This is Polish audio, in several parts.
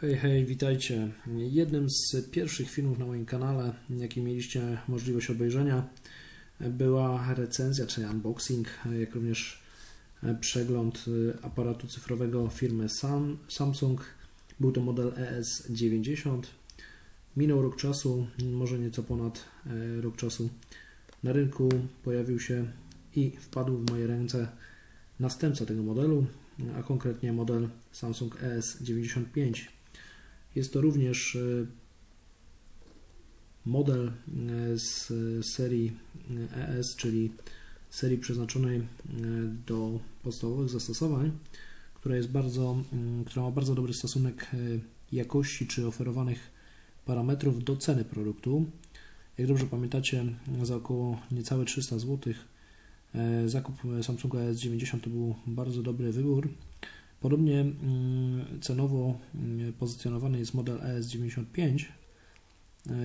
Hej, hej, witajcie. Jednym z pierwszych filmów na moim kanale, jaki mieliście możliwość obejrzenia, była recenzja, czy unboxing, jak również przegląd aparatu cyfrowego firmy Sam, Samsung. Był to model ES90. Minął rok czasu, może nieco ponad e, rok czasu. Na rynku pojawił się i wpadł w moje ręce następca tego modelu, a konkretnie model Samsung ES95. Jest to również e, model e, z serii ES, czyli serii przeznaczonej do podstawowych zastosowań, która jest bardzo, która ma bardzo dobry stosunek jakości czy oferowanych parametrów do ceny produktu. Jak dobrze pamiętacie, za około niecałe 300 zł zakup Samsunga S90 to był bardzo dobry wybór. Podobnie cenowo pozycjonowany jest model ES95.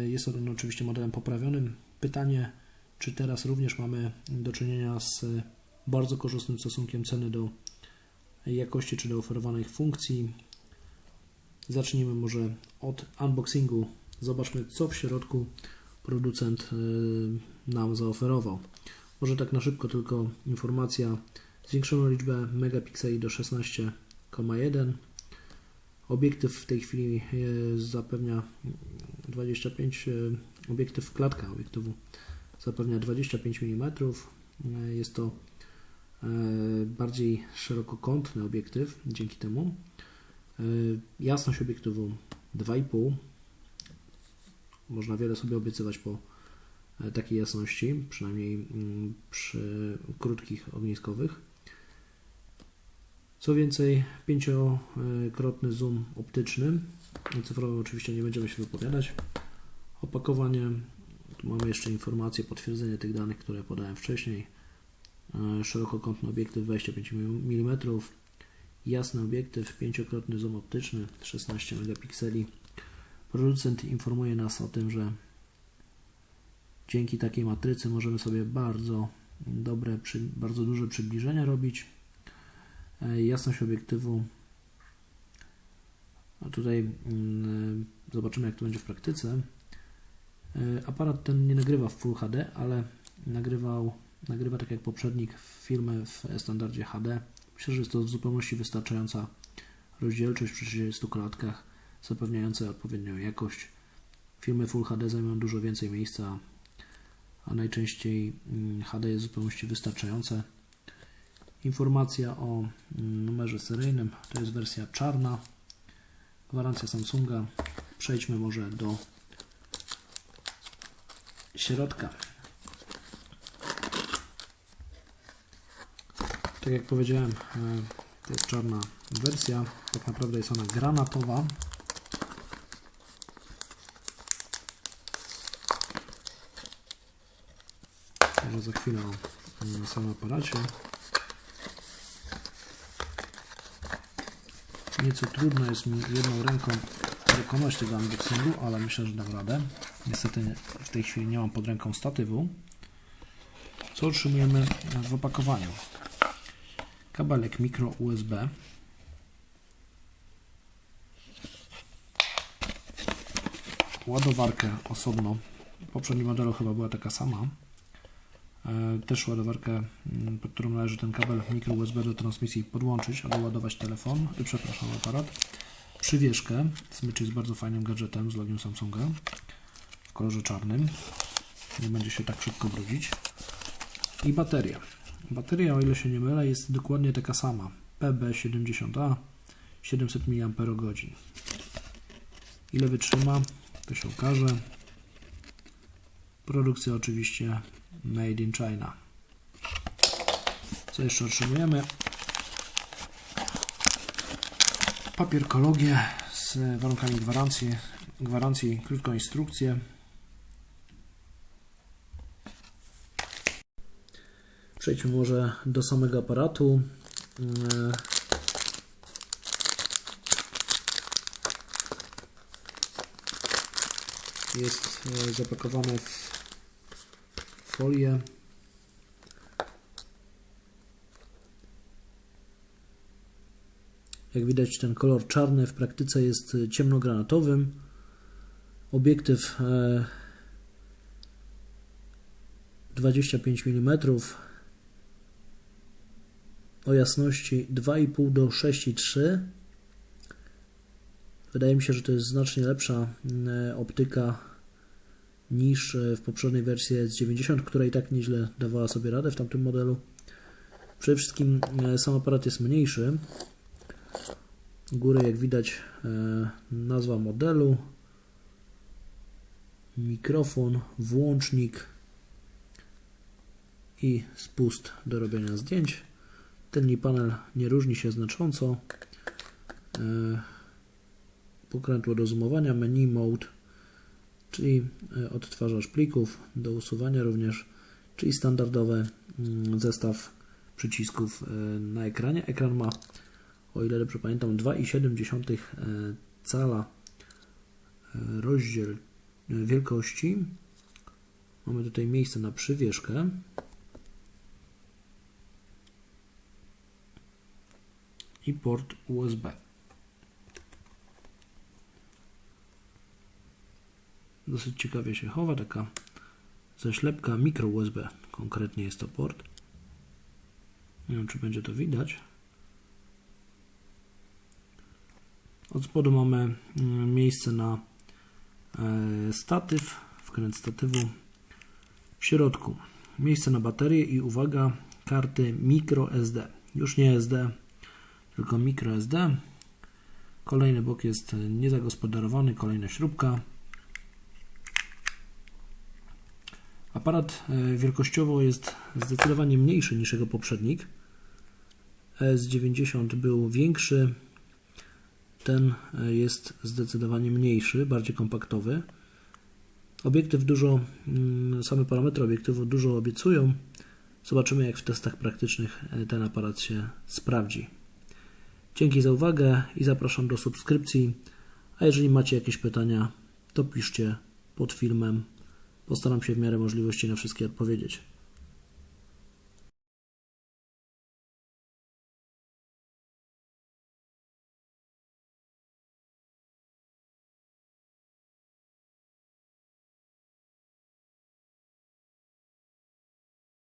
Jest on oczywiście modelem poprawionym. Pytanie, czy teraz również mamy do czynienia z bardzo korzystnym stosunkiem ceny do jakości czy do oferowanych funkcji. Zacznijmy może od unboxingu. Zobaczmy, co w środku producent nam zaoferował. Może tak na szybko tylko informacja. Zwiększono liczbę megapikseli do 16,1. Obiektyw w tej chwili zapewnia 25, obiektyw klatka obiektywu zapewnia 25 mm. Jest to bardziej szerokokątny obiektyw dzięki temu. Jasność obiektywu 2,5. Można wiele sobie obiecywać po takiej jasności, przynajmniej przy krótkich ogniskowych. Co więcej, pięciokrotny zoom optyczny. Cyfrowy oczywiście nie będziemy się wypowiadać. Opakowanie. Tu mamy jeszcze informacje, potwierdzenie tych danych, które podałem wcześniej. Szerokokątny obiektyw 25 mm. Jasny obiektyw, pięciokrotny zoom optyczny, 16 megapikseli. Producent informuje nas o tym, że dzięki takiej matrycy możemy sobie bardzo dobre, bardzo duże przybliżenia robić. Jasność obiektywu. A tutaj zobaczymy, jak to będzie w praktyce. Aparat ten nie nagrywa w Full HD, ale nagrywał, nagrywa tak jak poprzednik filmy w standardzie HD. Myślę, że jest to w zupełności wystarczająca rozdzielczość przy 30 klatkach, zapewniająca odpowiednią jakość. Filmy Full HD zajmują dużo więcej miejsca, a najczęściej HD jest w zupełności wystarczające. Informacja o numerze seryjnym to jest wersja czarna. Gwarancja Samsunga. Przejdźmy może do środka. Tak jak powiedziałem, to jest czarna wersja. Tak naprawdę jest ona granatowa. Może za chwilę o samym aparacie. Nieco trudno jest mi jedną ręką wykonać tego unboxingu, ale myślę, że dam radę. Niestety w tej chwili nie mam pod ręką statywu. Co otrzymujemy w opakowaniu? Kabelek mikro USB. Ładowarkę osobno. W poprzednim modelu chyba była taka sama. Też ładowarkę, pod którą należy ten kabel mikro USB do transmisji podłączyć, aby ładować telefon, przepraszam, aparat. Przywieszkę. Smycz jest bardzo fajnym gadżetem z logiem Samsunga w kolorze czarnym. Nie będzie się tak szybko brudzić. I bateria. Bateria, o ile się nie mylę, jest dokładnie taka sama. PB70A 700 mAh. Ile wytrzyma, to się okaże. Produkcja oczywiście Made in China. Co jeszcze otrzymujemy? Papierkologię z warunkami gwarancji, gwarancji krótką instrukcję. Przejdźmy może do samego aparatu. Jest zapakowane w folię. Jak widać, ten kolor czarny w praktyce jest ciemnogranatowym. Obiektyw e, 25 mm o jasności 2,5 do 6,3. Wydaje mi się, że to jest znacznie lepsza e, optyka niż e, w poprzedniej wersji S90, która i tak nieźle dawała sobie radę w tamtym modelu. Przede wszystkim e, sam aparat jest mniejszy. U góry, jak widać, nazwa modelu, mikrofon, włącznik i spust do robienia zdjęć. Tylny panel nie różni się znacząco. E, pokrętło do zoomowania, menu mode, czyli e, odtwarzacz plików do usuwania również, czyli standardowy mm, zestaw przycisków e, na ekranie. Ekran ma, o ile dobrze pamiętam, 2,7 cala rozdziel wielkości. Mamy tutaj miejsce na przywieszkę. i port USB. Dosyć ciekawie się chowa, taka zaślepka mikro USB, konkretnie jest to port. Nie wiem, czy będzie to widać. Od spodu mamy mm, miejsce na e, statyw, wkręt statywu. W środku miejsce na baterię i uwaga, karty micro SD. Już nie SD, tylko microSD. Kolejny bok jest niezagospodarowany, kolejna śrubka. Aparat e, wielkościowo jest zdecydowanie mniejszy niż jego poprzednik. S90 był większy, ten e, jest zdecydowanie mniejszy, bardziej kompaktowy. Obiektyw dużo, mm, same parametry obiektywu dużo obiecują. Zobaczymy jak w testach praktycznych e, ten aparat się sprawdzi. Dzięki za uwagę i zapraszam do subskrypcji. A jeżeli macie jakieś pytania, to piszcie pod filmem. Postaram się w miarę możliwości na wszystkie odpowiedzieć.